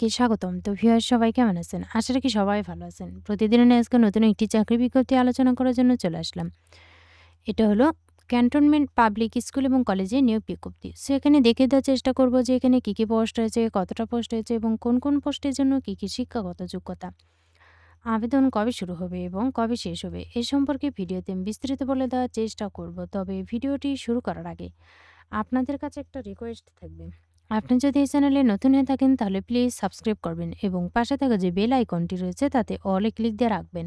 কি স্বাগতম। তো ভিউয়ার সবাই কেমন আছেন? আশা রাখি সবাই ভালো আছেন। প্রতিদিনের আজকে নতুন একটি চাকরি বিজ্ঞপ্তি আলোচনা করার জন্য চলে আসলাম। এটা হলো ক্যান্টনমেন্ট পাবলিক স্কুল এবং কলেজে নিয়োগ বিজ্ঞপ্তি। সো এখানে দেখে দেওয়ার চেষ্টা করব যে এখানে কী কী পোস্ট হয়েছে কতটা পোস্ট হয়েছে এবং কোন কোন পোস্টের জন্য কী কী শিক্ষাগত যোগ্যতা। আবেদন কবে শুরু হবে এবং কবে শেষ হবে, এ সম্পর্কে ভিডিওতে আমি বিস্তারিত বলে দেওয়ার চেষ্টা করব। তবে ভিডিওটি শুরু করার আগে আপনাদের কাছে একটা রিকোয়েস্ট থাকবে। আপনি যদি এই চ্যানেলে নতুন হয়ে থাকেন, তাহলে প্লিজ সাবস্ক্রাইব করবেন এবং পাশে থাকা যে বেল আইকনটি রয়েছে, তাতে অলে ক্লিক দিয়ে রাখবেন।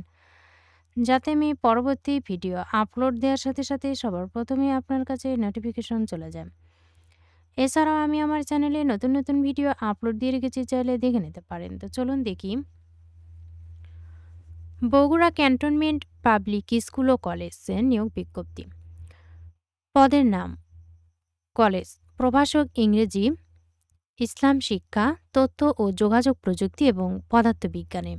যাতে আমি পরবর্তী ভিডিও আপলোড দেওয়ার সাথে সাথে সবার প্রথমে আপনার কাছে নোটিফিকেশন চলে যায়। এছাড়াও আমি আমার চ্যানেলে নতুন নতুন ভিডিও আপলোড দিয়ে রেখেছি, চাইলে দেখে নিতে পারেন। তো চলুন দেখি। বগুড়া ক্যান্টনমেন্ট পাবলিক স্কুল ও কলেজে নিয়োগ বিজ্ঞপ্তি। পদের নাম কলেজ প্রভাষক ইংরেজি ইসলাম শিক্ষা, তথ্য ও যোগাযোগ প্রযুক্তি এবং পদার্থবিজ্ঞানে।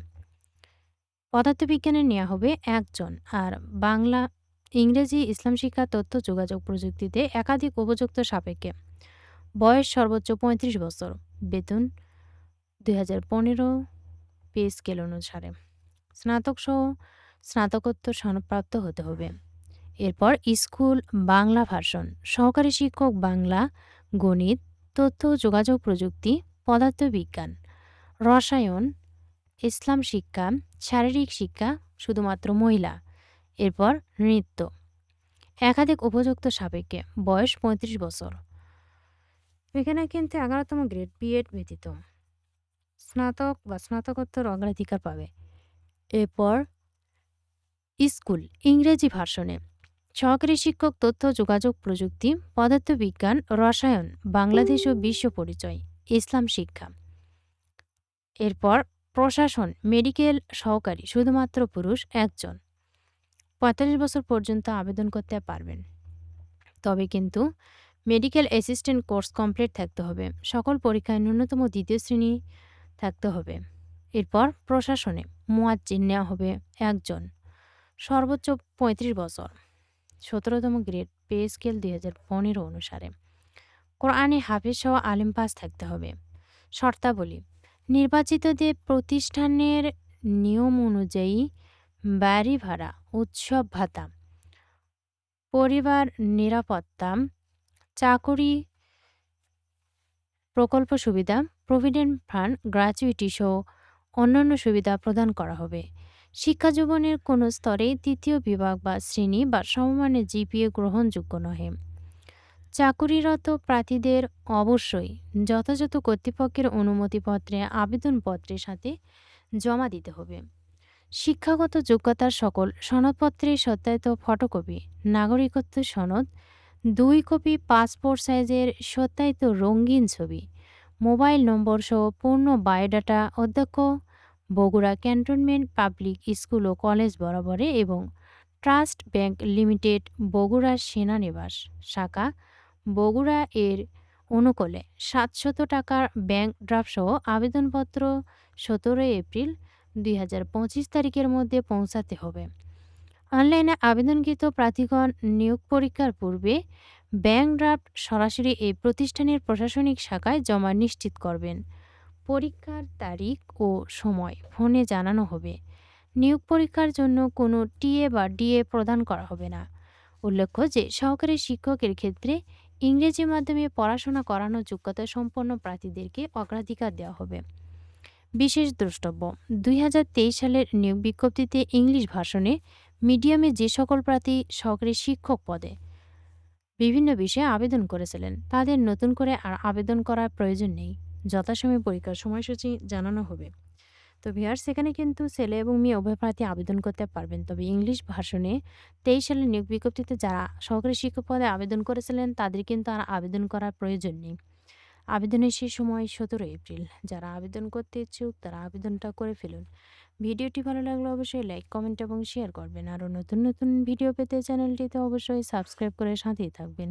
পদার্থবিজ্ঞানে নেওয়া হবে একজন আর বাংলা, ইংরেজি, ইসলাম শিক্ষা, তথ্য, যোগাযোগ প্রযুক্তিতে একাধিক উপযুক্ত সাপেক্ষে। বয়স সর্বোচ্চ পঁয়ত্রিশ বছর। বেতন দুই হাজার পনেরো পে স্কেল অনুসারে। স্নাতক সহ স্নাতকোত্তর সনদপ্রাপ্ত হতে হবে। এরপর স্কুল বাংলা ভার্সন। সহকারী শিক্ষক বাংলা, গণিত তথ্য ও যোগাযোগ প্রযুক্তি, পদার্থবিজ্ঞান, রসায়ন, ইসলাম শিক্ষা, শারীরিক শিক্ষা, শুধুমাত্র মহিলা। এরপর নৃত্য। একাধিক উপযুক্ত সাপেক্ষে বয়স পঁয়ত্রিশ বছর। এখানে কিন্তু এগারোতম গ্রেড বিএড ব্যতীত। স্নাতক বা স্নাতকোত্তর অগ্রাধিকার পাবে। এরপর স্কুল, ইংরেজি ভার্সনে। সহকারী শিক্ষক, তথ্য, যোগাযোগ প্রযুক্তি, পদার্থবিজ্ঞান, রসায়ন, বাংলাদেশ ও বিশ্ব পরিচয়, ইসলাম শিক্ষা। এরপর প্রশাসন, মেডিকেল সহকারী, শুধুমাত্র পুরুষ, একজন। পঁয়তাল্লিশ বছর পর্যন্ত আবেদন করতে পারবেন। তবে কিন্তু মেডিকেল অ্যাসিস্ট্যান্ট কোর্স কমপ্লিট থাকতে হবে। সকল পরীক্ষায় ন্যূনতম দ্বিতীয় শ্রেণি থাকতে হবে। এরপর প্রশাসনে মোয়াজ্জিন নেওয়া হবে একজন। সর্বোচ্চ পঁয়ত্রিশ বছর। সতেরোতম গ্রেড পে স্কেল দুই হাজার পনেরো অনুসারে। কোরআনে হাফিজ সহ আলিম পাস থাকতে হবে। শর্তাবলী, নির্বাচিতদের প্রতিষ্ঠানের নিয়ম অনুযায়ী বাড়ি ভাড়া, উৎসব ভাতা, পরিবার নিরাপত্তা, চাকরি, প্রকল্প সুবিধা, প্রভিডেন্ট ফান্ড, গ্র্যাচুইটি সহ অন্যান্য সুবিধা প্রদান করা হবে। শিক্ষা জীবনের কোনো স্তরে তৃতীয় বিভাগ বা শ্রেণি বা সমমানের জিপিএ গ্রহণযোগ্য নহে। চাকুরিরত প্রার্থীদের অবশ্যই যথাযথ কর্তৃপক্ষের অনুমতিপত্রে আবেদনপত্রের সাথে জমা দিতে হবে। শিক্ষাগত যোগ্যতার সকল সনদপত্রের সত্যায়িত ফটোকপি, নাগরিকত্ব সনদ, দুই কপি পাসপোর্ট সাইজের সত্যায়িত রঙিন ছবি, মোবাইল নম্বর সহ পূর্ণ বায়োডাটা অধ্যক্ষ বগুড়া ক্যান্টনমেন্ট পাবলিক স্কুল ও কলেজ বরাবরে এবং ট্রাস্ট ব্যাংক লিমিটেড বগুড়া সেনানিবাস শাখা বগুড়া এর অনুকূলে সাতশত টাকার ব্যাংক ড্রাফটসহ আবেদনপত্র সতেরোই এপ্রিল দুই হাজার পঁচিশ তারিখের মধ্যে পৌঁছাতে হবে। অনলাইনে আবেদনকৃত প্রার্থীগণ নিয়োগ পরীক্ষার পূর্বে ব্যাংক ড্রাফট সরাসরি এই প্রতিষ্ঠানের প্রশাসনিক শাখায় জমা নিশ্চিত করবেন। পরীক্ষার তারিখ ও সময় ফোনে জানানো হবে। নিয়োগ পরীক্ষার জন্য কোনো টিএ বা ডিএ প্রদান করা হবে না। উল্লেখ্য যে, সহকারী শিক্ষকের ক্ষেত্রে ইংরেজি মাধ্যমে পড়াশোনা করানোর যোগ্যতা সম্পন্ন প্রার্থীদেরকে অগ্রাধিকার দেওয়া হবে। বিশেষ দ্রষ্টব্য, দুই হাজার তেইশ সালের নিয়োগ বিজ্ঞপ্তিতে ইংলিশ ভাষণে মিডিয়ামে যে সকল প্রার্থী সহকারী শিক্ষক পদে বিভিন্ন বিষয়ে আবেদন করেছিলেন, তাদের নতুন করে আর আবেদন করার প্রয়োজন নেই। যথাসময়ে পরীক্ষার সময়সূচি জানানো হবে। তো ভিয়ার সেখানে কিন্তু ছেলে এবং মেয়ে উভয় প্রার্থী আবেদন করতে পারবেন। তবে ইংলিশ ভাষণে তেইশ সালের নিয়োগ বিজ্ঞপ্তিতে যারা সহকারী শিক্ষক পদে আবেদন করেছিলেন, তাদের কিন্তু আর আবেদন করার প্রয়োজন নেই। আবেদনের শেষ সময় সতেরো এপ্রিল। যারা আবেদন করতে ইচ্ছুক, তারা আবেদনটা করে ফেলুন। ভিডিওটি ভালো লাগলে অবশ্যই লাইক, কমেন্ট এবং শেয়ার করবেন। আরও নতুন নতুন ভিডিও পেতে চ্যানেলটিতে অবশ্যই সাবস্ক্রাইব করে সাথেই থাকবেন।